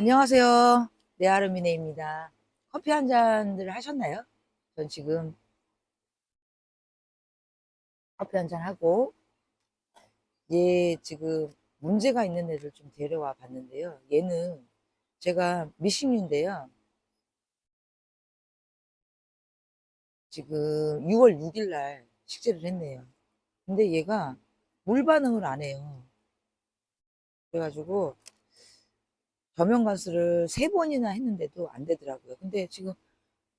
안녕하세요. 네아르미네입니다. 커피 한 잔들 하셨나요? 전 지금 커피 한 잔 하고 얘 지금 문제가 있는 애를 좀 데려와 봤는데요. 얘는 제가 미싱류인데요. 지금 6월 6일 날 식재를 했네요. 근데 얘가 물 반응을 안 해요. 그래가지고 저면 관수를 세 번이나 했는데도 안 되더라고요. 근데 지금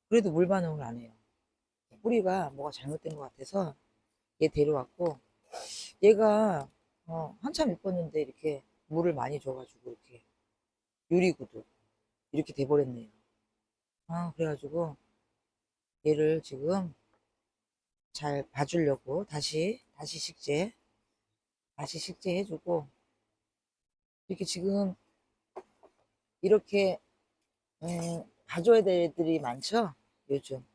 그래도 물 반응을 안 해요. 뿌리가 뭐가 잘못된 것 같아서 얘 데려왔고 얘가 어, 한참 이뻤는데 이렇게 물을 많이 줘가지고 이렇게 유리구두 이렇게 돼버렸네요. 아 그래가지고 얘를 지금 잘 봐주려고 다시 다시 식재 다시 식재 해주고 이렇게 지금 이렇게 음, 봐줘야 될 애들이 많죠 요즘.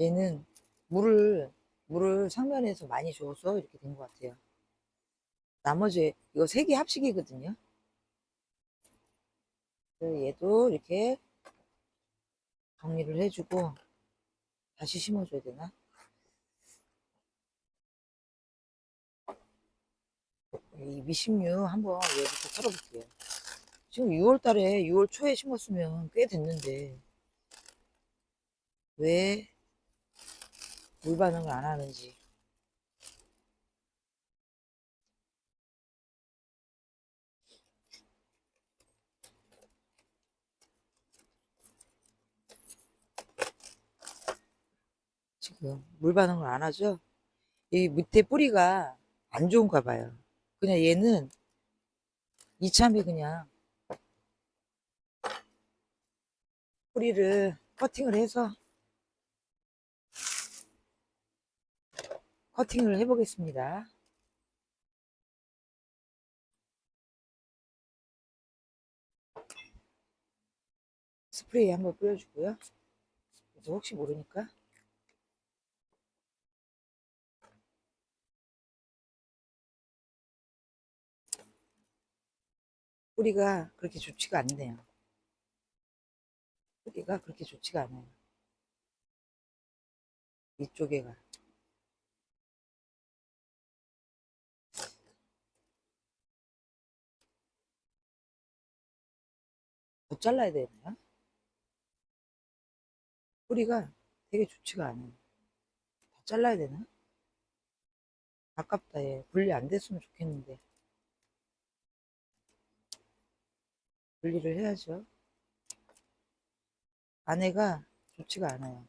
얘는 물을 물을 상면에서 많이 줘서 이렇게 된 것 같아요. 나머지 이거 세 개 합식이거든요. 얘도 이렇게 정리를 해주고 다시 심어줘야 되나 이 미심류 한번 얘부터 털어볼게요. 지금 6월 달에 6월 초에 심었으면 꽤 됐는데 왜 물 반응을 안 하는지 지금 물 반응을 안 하죠? 이 밑에 뿌리가 안 좋은가 봐요. 그냥 얘는 이참에 그냥 뿌리를 커팅을 해서 커팅을 해보겠습니다. 스프레이 한번 뿌려주고요. 혹시 모르니까 뿌리가 그렇게 좋지가 않네요. 뿌리가 그렇게 좋지가 않아요. 이쪽에가. 더 잘라야 되나요? 뿌리가 되게 좋지가 않아요. 다 잘라야 되나? 아깝다, 얘. 분리 안 됐으면 좋겠는데. 분리를 해야죠. 안에가 좋지가 않아요.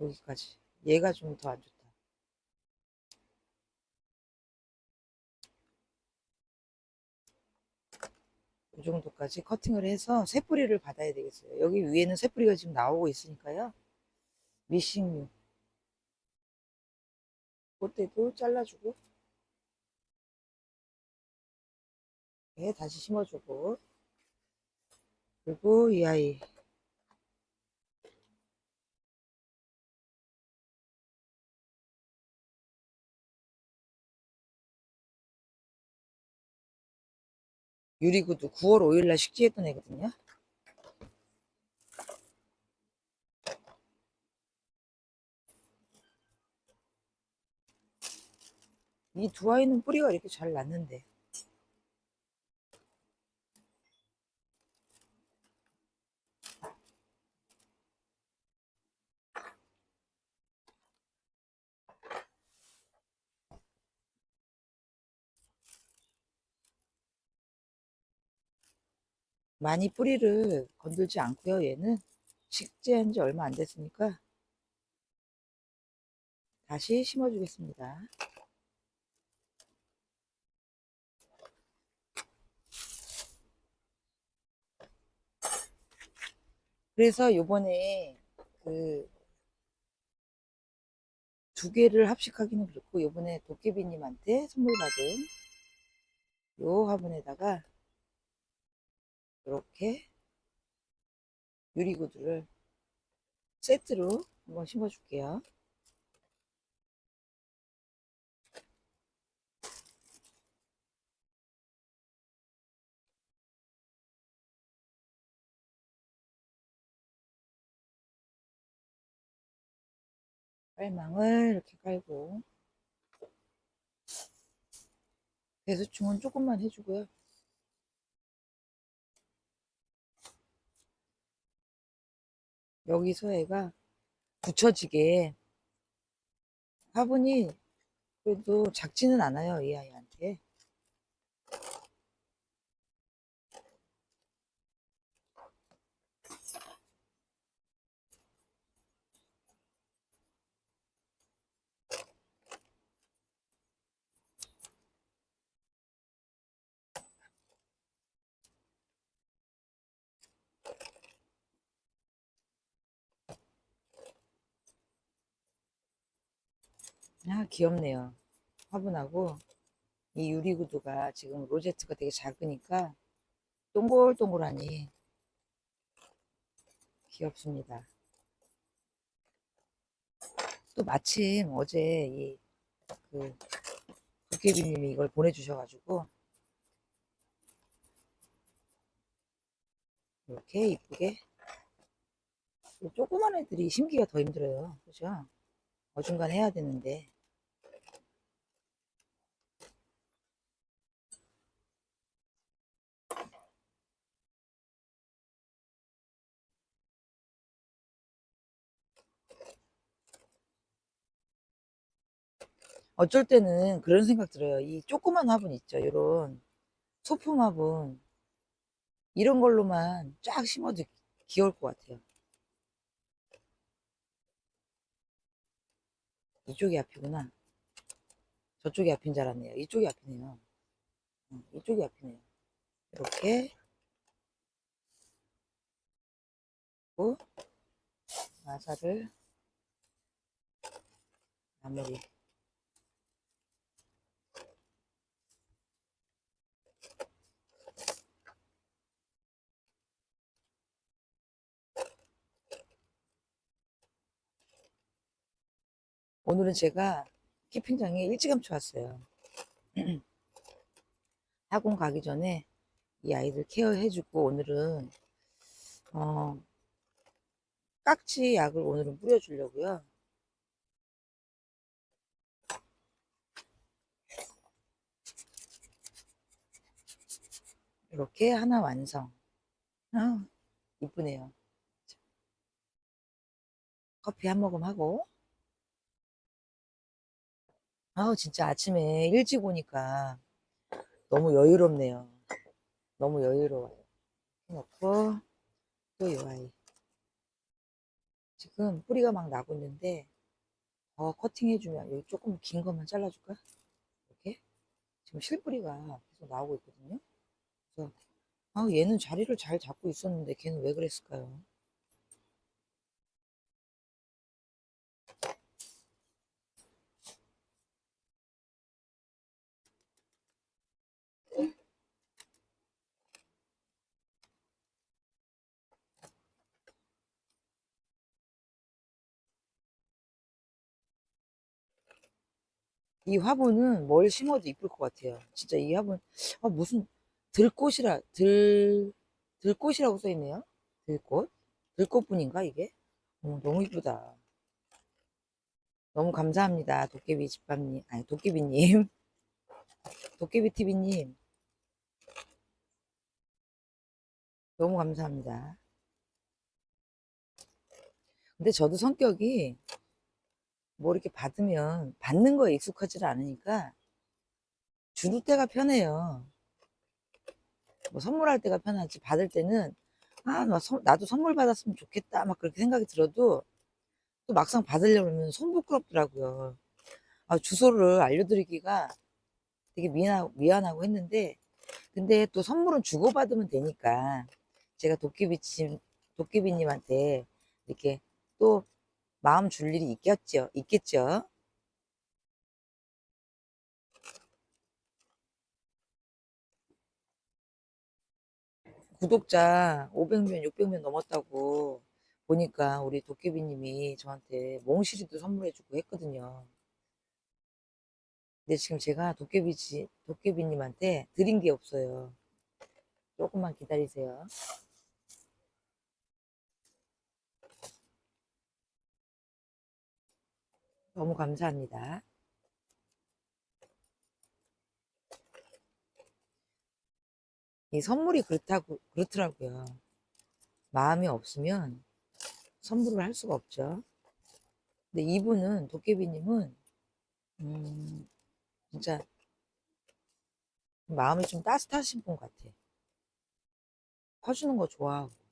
여기까지. 얘가 좀 더 안 좋다. 이 정도까지 커팅을 해서 새뿌리를 받아야 되겠어요. 여기 위에는 새뿌리가 지금 나오고 있으니까요. 미싱류. 그때도 잘라주고. 네, 다시 심어주고. 그리고 이 아이. 유리구두 9월 5일날 식지했던 애거든요. 이 두 아이는 뿌리가 이렇게 잘 났는데 많이 뿌리를 건들지 않고요. 얘는 식재한 지 얼마 안 됐으니까 다시 심어주겠습니다. 그래서 요번에 그 두 개를 합식하기는 그렇고 요번에 도깨비님한테 선물 받은 요 화분에다가 이렇게 유리구두를 세트로 한번 심어줄게요. 빨망을 이렇게 깔고 배수충은 조금만 해주고요. 여기서 애가 붙여지게 화분이 그래도 작지는 않아요 이 아이한테 아 귀엽네요 화분하고 이 유리구두가 지금 로제트가 되게 작으니까 동글동글하니 귀엽습니다. 또 마침 어제 이 그 도깨비님이 이걸 보내주셔가지고 이렇게 이쁘게 이 조그만 애들이 심기가 더 힘들어요. 그죠? 어중간 해야 되는데 어쩔 때는 그런 생각 들어요. 이 조그만 화분 있죠. 이런 소품 화분. 이런 걸로만 쫙 심어도 귀여울 것 같아요. 이쪽이 앞이구나. 저쪽이 앞인 줄 알았네요. 이쪽이 앞이네요. 응, 이쪽이 앞이네요. 이렇게. 마사를 마무리. 오늘은 제가 키핑장에 일찌감치 왔어요. 학원 가기 전에 이 아이들 케어해주고 오늘은 어, 깍지 약을 오늘은 뿌려주려고요. 이렇게 하나 완성. 아, 이쁘네요. 커피 한 모금 하고 아우 진짜 아침에 일찍 오니까 너무 여유롭네요. 너무 여유로워요. 해놓고 또이 아이 지금 뿌리가 막 나고 있는데 더 커팅해주면 여기 조금 긴 것만 잘라줄까? 이렇게 지금 실뿌리가 계속 나오고 있거든요. 그래서 아 얘는 자리를 잘 잡고 있었는데 걔는 왜 그랬을까요? 이 화분은 뭘 심어도 이쁠 것 같아요. 진짜 이 화분, 아, 무슨 들꽃이라, 들, 들꽃이라고 써있네요. 들꽃? 들꽃분인가, 이게? 어, 너무 이쁘다. 너무 감사합니다. 도깨비 집밥님, 아니, 도깨비님. 도깨비 TV님. 너무 감사합니다. 근데 저도 성격이 뭐 이렇게 받으면 받는 거에 익숙하지 않으니까 주는 때가 편해요. 뭐 선물할 때가 편하지 받을 때는 아, 나도 선물 받았으면 좋겠다 막 그렇게 생각이 들어도 또 막상 받으려면 손 부끄럽더라고요. 아, 주소를 알려드리기가 되게 미안, 미안하고 했는데 근데 또 선물은 주고받으면 되니까 제가 도깨비님, 도깨비님한테 이렇게 또 마음 줄 일이 있겠죠. 있겠죠. 구독자 500명, 600명 넘었다고 보니까 우리 도깨비님이 저한테 몽실이도 선물해주고 했거든요. 근데 지금 제가 도깨비지, 도깨비님한테 드린 게 없어요. 조금만 기다리세요. 너무 감사합니다. 이 선물이 그렇다고, 그렇더라고요. 마음이 없으면 선물을 할 수가 없죠. 근데 이분은, 도깨비님은, 음, 진짜, 마음이 좀 따뜻하신 분 같아. 퍼주는 거 좋아하고.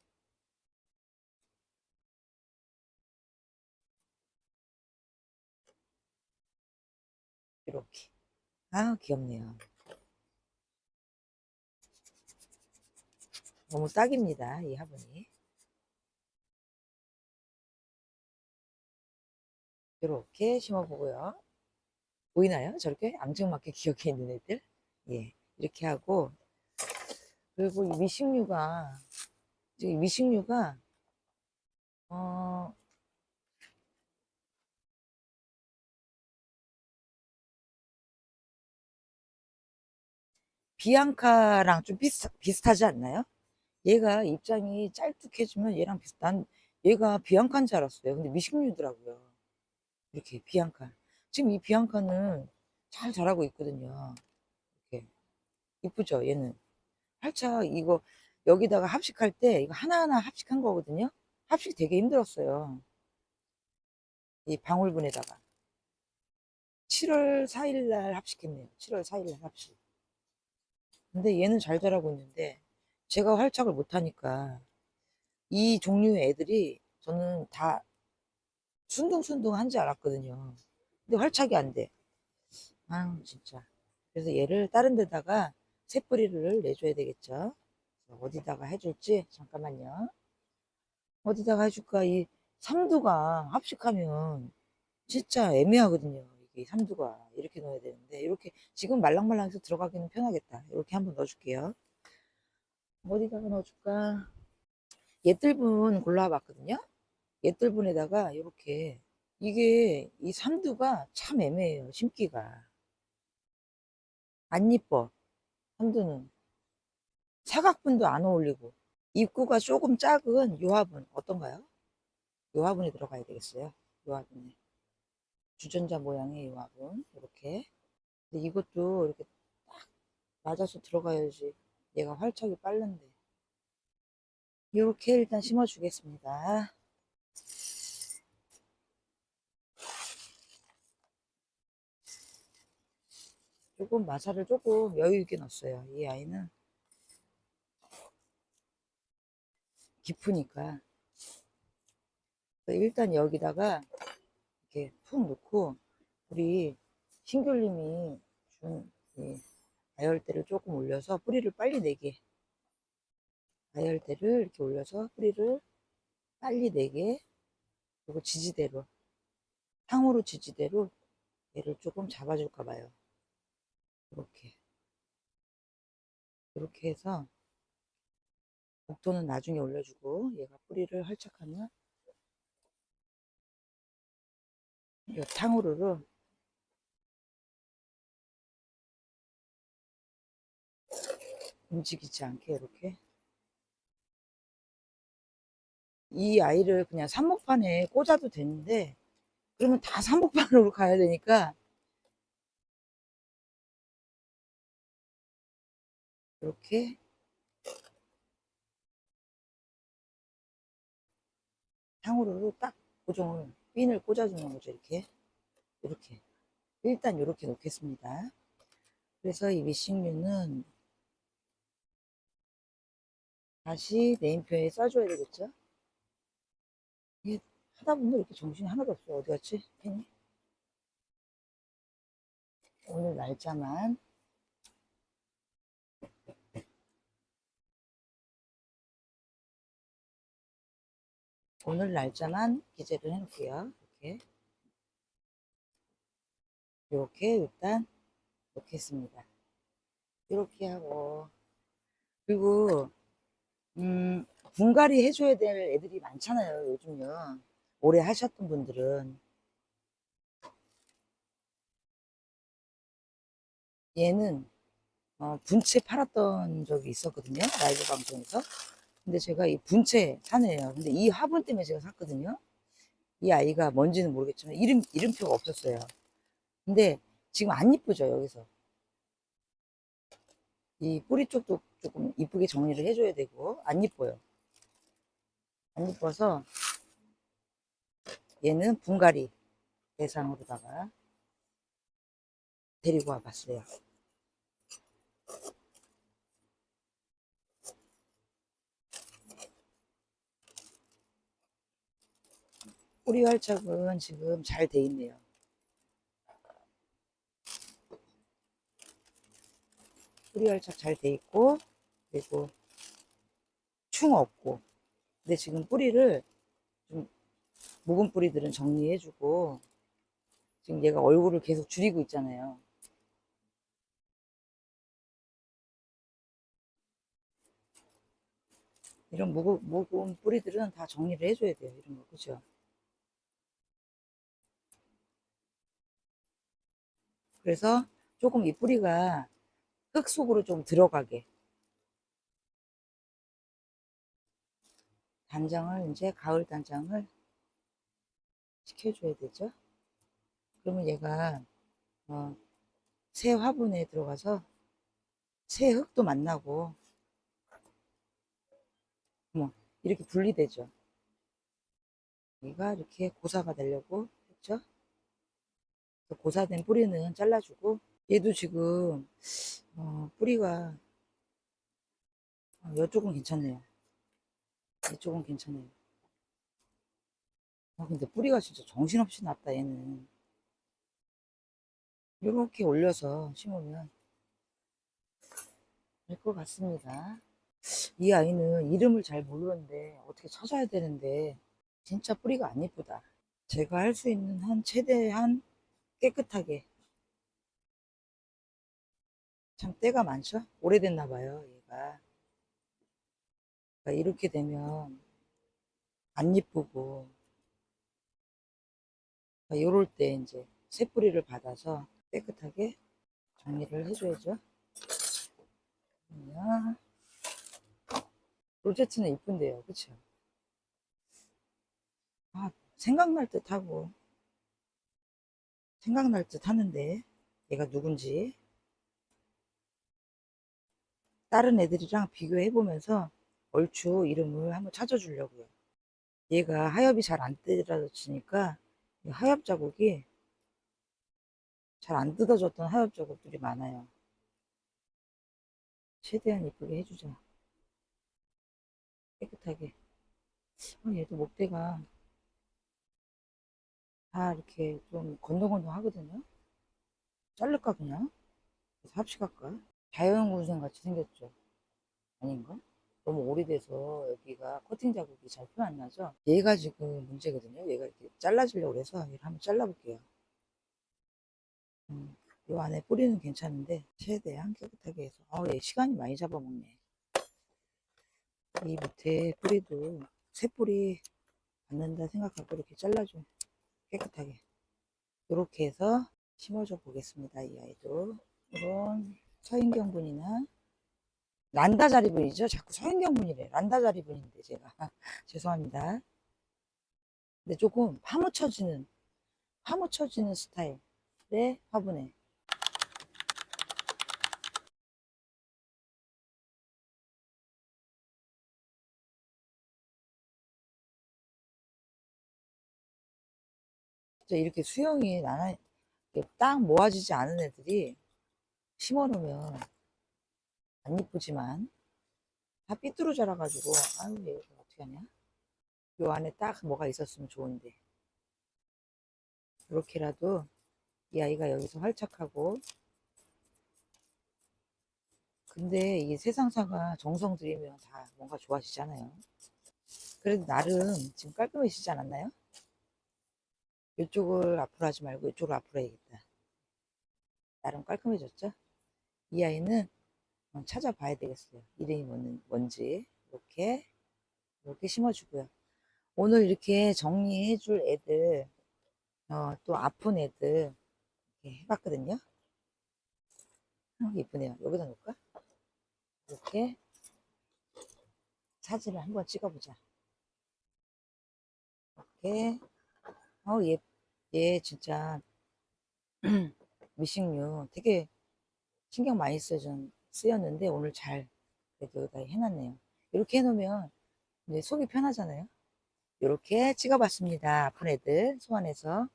이렇게. 아, 귀엽네요. 너무 딱입니다, 이 화분이. 이렇게 심어보고요. 보이나요? 저렇게 앙증맞게 기억해 있는 애들? 예, 이렇게 하고. 그리고 이 미식류가, 지금 미식류가, 어, 비앙카랑 좀 비슷, 비슷하지 않나요? 얘가 입장이 짤뚝해지면 얘랑 비슷한, 얘가 비앙카인 줄 알았어요. 근데 미식류더라고요. 이렇게 비앙카. 지금 이 비앙카는 잘 자라고 있거든요. 이렇게. 이쁘죠, 얘는. 활짝 이거 여기다가 합식할 때 이거 하나하나 합식한 거거든요. 합식 되게 힘들었어요. 이 방울분에다가. 7월 4일 날 합식했네요. 7월 4일 날 합식. 근데 얘는 잘 자라고 있는데 제가 활착을 못하니까 이 종류의 애들이 저는 다 순둥순둥 한지 알았거든요. 근데 활착이 안 돼. 아 진짜. 그래서 얘를 다른 데다가 새뿌리를 내줘야 되겠죠. 어디다가 해줄지 잠깐만요. 어디다가 해줄까? 이 삼두가 합식하면 진짜 애매하거든요. 이게 삼두가 이렇게 넣어야 되는데 이렇게 지금 말랑말랑해서 들어가기는 편하겠다. 이렇게 한번 넣어줄게요. 어디다가 넣어줄까? 옛들분 골라봤거든요. 옛들분에다가 이렇게 이게 이 삼두가 참 애매해요. 심기가 안 이뻐. 삼두는 사각분도 안 어울리고 입구가 조금 작은 요 화분 어떤가요? 요 화분에 들어가야 되겠어요. 요 화분에 주전자 모양의 요 화분 이렇게 근데 이것도 이렇게 딱 맞아서 들어가야지 얘가 활착이 빠른데 이렇게 일단 심어 주겠습니다. 조금 마사를 조금 여유 있게 넣었어요. 이 아이는 깊으니까 일단 여기다가 이렇게 푹 넣고 우리 신귤님이 준이 아열대를 조금 올려서 뿌리를 빨리 내게. 아열대를 이렇게 올려서 뿌리를 빨리 내게. 그리고 지지대로 상으로 지지대로 얘를 조금 잡아줄까 봐요. 이렇게. 이렇게 해서 목도는 나중에 올려주고 얘가 뿌리를 활착하면 이 탕후루를 움직이지 않게 이렇게 이 아이를 그냥 삼목판에 꽂아도 되는데 그러면 다 삼목판으로 가야 되니까 이렇게 향으로 딱 고정을 핀을 꽂아주는 거죠 이렇게. 이렇게. 일단 이렇게 놓겠습니다. 그래서 이 미싱류는 다시 네임표에 써줘야 되겠죠? 이게 하다 보면 이렇게 정신이 하나도 없어 어디 갔지? 펜이? 오늘 날짜만 오늘 날짜만 기재를 해놓을게요. 이렇게. 이렇게 일단 놓겠습니다. 이렇게 하고 그리고 음, 분갈이 해줘야 될 애들이 많잖아요, 요즘요. 오래 하셨던 분들은. 얘는, 어, 분채 팔았던 적이 있었거든요, 라이브 방송에서. 근데 제가 이 분채 사네요. 근데 이 화분 때문에 제가 샀거든요. 이 아이가 뭔지는 모르겠지만, 이름, 이름표가 없었어요. 근데 지금 안 이쁘죠, 여기서. 이 뿌리 쪽도 조금 이쁘게 정리를 해줘야 되고, 안 이뻐요. 안 이뻐서, 얘는 분갈이 대상으로다가 데리고 와봤어요. 뿌리 활착은 지금 잘 돼 있네요. 뿌리 활착 잘 돼 있고, 그리고 충 없고. 근데 지금 뿌리를 좀 묵은 뿌리들은 정리해주고, 지금 얘가 얼굴을 계속 줄이고 있잖아요. 이런 묵은, 묵은 뿌리들은 다 정리를 해줘야 돼요. 이런 거, 그죠? 그래서 조금 이 뿌리가 흙 속으로 좀 들어가게. 단장을, 이제 가을 단장을 시켜줘야 되죠. 그러면 얘가, 어, 새 화분에 들어가서 새 흙도 만나고, 뭐, 이렇게 분리되죠. 얘가 이렇게 고사가 되려고 했죠. 고사된 뿌리는 잘라주고, 얘도 지금, 어, 뿌리가, 어, 이쪽은 괜찮네요. 이쪽은 괜찮아요. 아, 근데 뿌리가 진짜 정신없이 났다, 얘는. 이렇게 올려서 심으면 될 것 같습니다. 이 아이는 이름을 잘 모르는데 어떻게 찾아야 되는데 진짜 뿌리가 안 예쁘다. 제가 할 수 있는 한 최대한 깨끗하게 참 때가 많죠? 오래됐나 봐요, 얘가. 그러니까 이렇게 되면 안 예쁘고 그러니까 요럴 때 이제 새 뿌리를 받아서 깨끗하게 정리를 해줘야죠. 로제트는 이쁜데요, 그쵸? 아, 생각날 듯 하고 생각날 듯 하는데 얘가 누군지 다른 애들이랑 비교해 보면서 얼추 이름을 한번 찾아주려고요. 얘가 하엽이 잘 안 뜯어지니까 하엽 자국이 잘 안 뜯어졌던 하엽 자국들이 많아요. 최대한 이쁘게 해주자. 깨끗하게. 어, 얘도 목대가 다 이렇게 좀 건동건동 하거든요. 자를까 그냥? 그래서 합식할까? 자연군생 같이 생겼죠. 아닌가? 너무 오래돼서 여기가 커팅 자국이 잘 표 안 나죠? 얘가 지금 문제거든요. 얘가 이렇게 잘라지려고 해서 얘를 한번 잘라볼게요. 음, 요 안에 뿌리는 괜찮은데 최대한 깨끗하게 해서 어, 얘 시간이 많이 잡아먹네. 이 밑에 뿌리도 새 뿌리 받는다 생각하고 이렇게 잘라줘. 깨끗하게. 이렇게 해서 심어줘 보겠습니다. 이 아이도. 이런 서인경분이나 란다자리분이죠. 자꾸 서인경분이래. 란다자리분인데 제가 죄송합니다. 근데 조금 파묻혀지는 파묻혀지는 스타일의 화분에 이렇게 수영이 나나 딱 모아지지 않은 애들이 심어놓으면 안 이쁘지만 다 삐뚤어 자라가지고 아유 얘 어떻게 하냐? 요 안에 딱 뭐가 있었으면 좋은데. 이렇게라도 이 아이가 여기서 활착하고 근데 이 세상사가 정성 들이면 다 뭔가 좋아지잖아요. 그래도 나름 지금 깔끔해지지 않았나요? 이쪽을 앞으로 하지 말고 이쪽을 앞으로 해야겠다 나름 깔끔해졌죠? 이 아이는 찾아봐야 되겠어요. 이름이 뭔, 뭔지 이렇게 이렇게 심어주고요. 오늘 이렇게 정리해줄 애들, 어, 또 아픈 애들 이렇게 해봤거든요. 어, 예쁘네요. 여기다 놓을까? 이렇게 사진을 한번 찍어보자. 이렇게 어, 얘, 얘 진짜 미식류 되게 신경 많이 쓰였, 쓰였는데 오늘 잘 그래도 다 해놨네요. 이렇게 해놓으면 속이 편하잖아요. 이렇게 찍어봤습니다. 아픈 애들 소환해서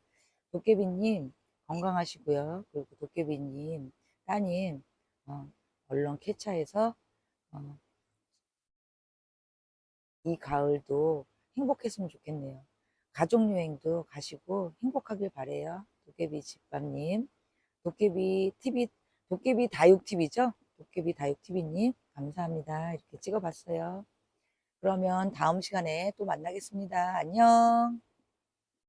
도깨비님 건강하시고요. 그리고 도깨비님 따님 어, 얼른 쾌차해서 어, 이 가을도 행복했으면 좋겠네요. 가족 여행도 가시고 행복하길 바래요. 도깨비 집밥님, 도깨비 TV, 도깨비 다육TV죠? 도깨비 다육TV님, 감사합니다. 이렇게 찍어봤어요. 그러면 다음 시간에 또 만나겠습니다. 안녕.